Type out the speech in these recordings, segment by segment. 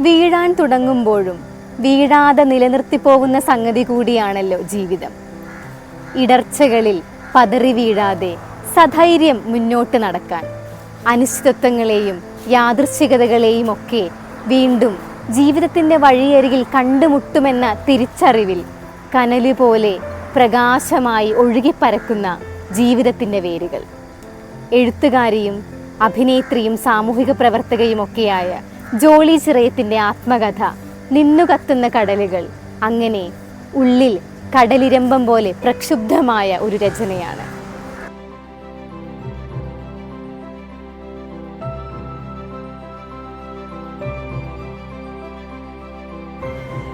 വീഴാൻ തുടങ്ങുമ്പോഴും വീഴാതെ നിലനിർത്തി പോകുന്ന സംഗതി കൂടിയാണല്ലോ ജീവിതം. ഇടർച്ചകളിൽ പതറി വീഴാതെ സധൈര്യം മുന്നോട്ട് നടക്കാൻ അനിശ്ചിതത്വങ്ങളെയും യാദൃശ്ചികതകളെയും ഒക്കെ വീണ്ടും ജീവിതത്തിന്റെ വഴിയരികിൽ കണ്ടുമുട്ടുമെന്ന തിരിച്ചറിവിൽ കനൽ പോലെ പ്രകാശമായി ഒഴുകിപ്പരക്കുന്ന ജീവിതത്തിന്റെ വേരുകൾ. എഴുത്തുകാരിയും അഭിനേത്രിയും സാമൂഹിക പ്രവർത്തകയും ഒക്കെയായ ജോളി ചിറയത്തിന്റെ ആത്മകഥ നിന്നുകത്തുന്ന കടലുകൾ. അങ്ങനെ ഉള്ളിൽ കടലിരമ്പം പോലെ പ്രക്ഷുബ്ധമായ ഒരു രചനയാണ്.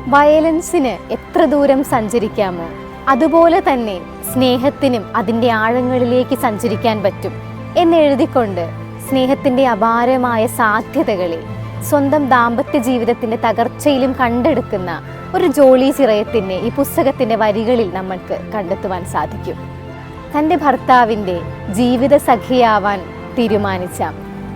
വയലൻസിന് എത്ര ദൂരം സഞ്ചരിക്കാമോ അതുപോലെ തന്നെ സ്നേഹത്തിനും അതിന്റെ ആഴങ്ങളിലേക്ക് സഞ്ചരിക്കാൻ പറ്റും എന്നെഴുതിക്കൊണ്ട് സ്നേഹത്തിന്റെ അപാരമായ സാധ്യതകളെ സ്വന്തം ദാമ്പത്യ ജീവിതത്തിന്റെ തകർച്ചയിലും കണ്ടെടുക്കുന്ന ഒരു ജോളി ചിറയത്തിനെ ഈ പുസ്തകത്തിന്റെ വരികളിൽ നമ്മൾക്ക് കണ്ടെത്തുവാൻ സാധിക്കും. തന്റെ ഭർത്താവിന്റെ ജീവിത സഖിയാവാൻ തീരുമാനിച്ച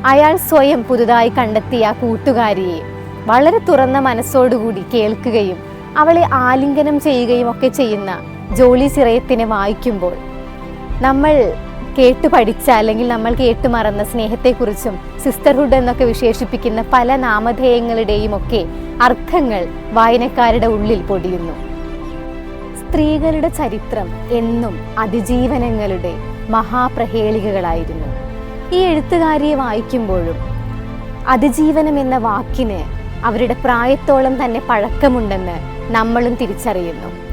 അയാൾ സ്വയം പുതുതായി കണ്ടെത്തിയ കൂട്ടുകാരിയെ വളരെ തുറന്ന മനസ്സോടുകൂടി കേൾക്കുകയും അവളെ ആലിംഗനം ചെയ്യുകയും ഒക്കെ ചെയ്യുന്ന ജോളി ചിറയത്തിനെ വായിക്കുമ്പോൾ നമ്മൾ കേട്ടു പഠിച്ച അല്ലെങ്കിൽ നമ്മൾ കേട്ട് മറന്ന സ്നേഹത്തെക്കുറിച്ചും സിസ്റ്റർഹുഡ് എന്നൊക്കെ വിശേഷിപ്പിക്കുന്ന പല നാമധേയങ്ങളുടെയും ഒക്കെ അർത്ഥങ്ങൾ വായനക്കാരുടെ ഉള്ളിൽ പൊടിയുന്നു. സ്ത്രീകളുടെ ചരിത്രം എന്നും അതിജീവനങ്ങളുടെ മഹാപ്രഹേളികകളായിരുന്നു. ഈ എഴുത്തുകാരിയെ വായിക്കുമ്പോഴും അതിജീവനം എന്ന വാക്കിന് അവരുടെ പ്രായത്തോളം തന്നെ പഴക്കമുണ്ടെന്ന് നമ്മളും തിരിച്ചറിയുന്നു.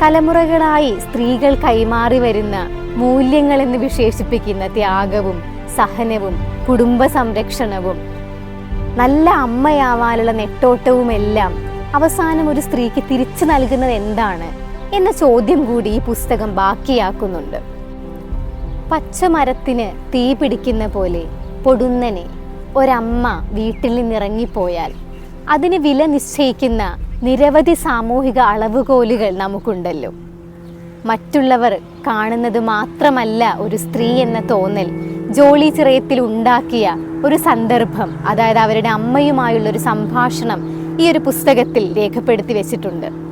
തലമുറകളായി സ്ത്രീകൾ കൈമാറി വരുന്ന മൂല്യങ്ങൾ എന്ന് വിശേഷിപ്പിക്കുന്ന ത്യാഗവും സഹനവും കുടുംബ സംരക്ഷണവും നല്ല അമ്മയാവാനുള്ള നെട്ടോട്ടവുമെല്ലാം അവസാനം ഒരു സ്ത്രീക്ക് തിരിച്ചു നൽകുന്നത് എന്താണ് എന്ന ചോദ്യം കൂടി ഈ പുസ്തകം ബാക്കിയാക്കുന്നുണ്ട്. പച്ചമരത്തിന് തീ പിടിക്കുന്ന പോലെ പൊടുന്നനെ ഒരമ്മ വീട്ടിൽ നിന്നിറങ്ങിപ്പോയാൽ അതിന് വില നിശ്ചയിക്കുന്ന നിരവധി സാമൂഹിക അളവുകോലുകൾ നമുക്കുണ്ടല്ലോ. മറ്റുള്ളവർ കാണുന്നത് മാത്രമല്ല ഒരു സ്ത്രീ എന്ന തോന്നൽ. ജോളി ചിറയത്തിൽ ഉണ്ടാക്കിയ ഒരു സന്ദർഭം അതായത് അവരുടെ അമ്മയുമായുള്ള ഒരു സംഭാഷണം ഈ ഒരു പുസ്തകത്തിൽ രേഖപ്പെടുത്തി വെച്ചിട്ടുണ്ട്.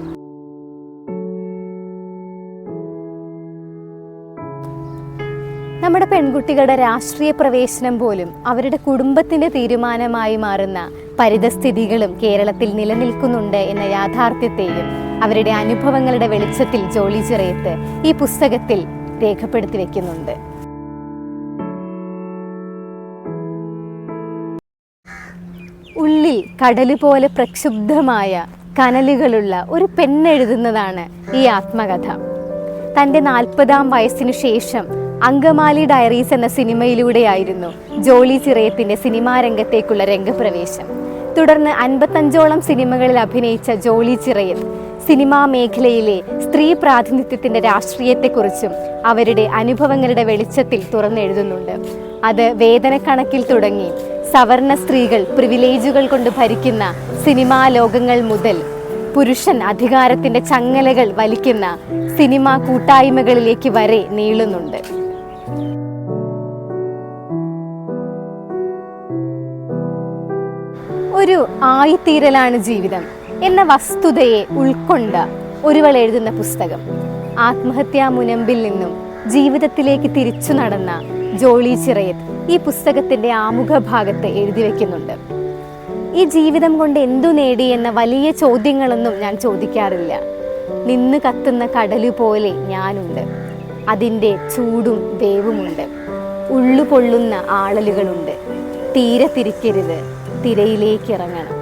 നമ്മുടെ പെൺകുട്ടികളുടെ രാഷ്ട്രീയ പ്രവേശനം പോലും അവരുടെ കുടുംബത്തിന്റെ തീരുമാനമായി മാറുന്ന പരിതസ്ഥിതികളും കേരളത്തിൽ നിലനിൽക്കുന്നുണ്ട് എന്ന യാഥാർത്ഥ്യത്തെയും അവരുടെ അനുഭവങ്ങളുടെ വെളിച്ചത്തിൽ ജോളി ചിറയത്ത് ഈ പുസ്തകത്തിൽ രേഖപ്പെടുത്തി വെക്കുന്നുണ്ട്. ഉള്ളിൽ കടൽ പോലെ പ്രക്ഷുബ്ധമായ കനലുകളുള്ള ഒരു പെണ്ണെഴുതുന്നതാണ് ഈ ആത്മകഥ. തന്റെ നാൽപ്പതാം വയസ്സിനു ശേഷം അങ്കമാലി ഡയറീസ് എന്ന സിനിമയിലൂടെയായിരുന്നു ജോളി ചിറയത്തിന്റെ സിനിമാ രംഗത്തേക്കുള്ള രംഗപ്രവേശം. തുടർന്ന് അൻപത്തഞ്ചോളം സിനിമകളിൽ അഭിനയിച്ച ജോളി ചിറയൻ സിനിമാ മേഖലയിലെ സ്ത്രീ പ്രാതിനിധ്യത്തിന്റെ രാഷ്ട്രീയത്തെക്കുറിച്ചും അവരുടെ അനുഭവങ്ങളുടെ വെളിച്ചത്തിൽ തുറന്നെഴുതുന്നുണ്ട്. അത് വേതനക്കണക്കിൽ തുടങ്ങി സവർണ സ്ത്രീകൾ പ്രിവിലേജുകൾ കൊണ്ട് ഭരിക്കുന്ന സിനിമാ ലോകങ്ങൾ മുതൽ പുരുഷൻ അധികാരത്തിന്റെ ചങ്ങലകൾ വലിക്കുന്ന സിനിമാ കൂട്ടായ്മകളിലേക്ക് വരെ നീളുന്നുണ്ട്. ഒരു ആയിത്തീരലാണ് ജീവിതം എന്ന വസ്തുതയെ ഉൾക്കൊണ്ട ഒരുവൾ എഴുതുന്ന പുസ്തകം. ആത്മഹത്യാ മുനമ്പിൽ നിന്നും ജീവിതത്തിലേക്ക് തിരിച്ചു നടന്ന ജോളി ചിറയത്ത് ഈ പുസ്തകത്തിന്റെ ആമുഖ ഭാഗത്ത് എഴുതി വെക്കുന്നുണ്ട്. ഈ ജീവിതം കൊണ്ട് എന്തു നേടി എന്ന വലിയ ചോദ്യങ്ങളൊന്നും ഞാൻ ചോദിക്കാറില്ല. നിന്ന് കത്തുന്ന കടൽ പോലെ ഞാനുണ്ട്. അതിന്റെ ചൂടും വേവുമുണ്ട്. ഉള്ളു പൊള്ളുന്ന ആളലുകളുണ്ട്. തീരെ തിരിക്കരുത്. തിരയിലേക്ക് ഇറങ്ങണം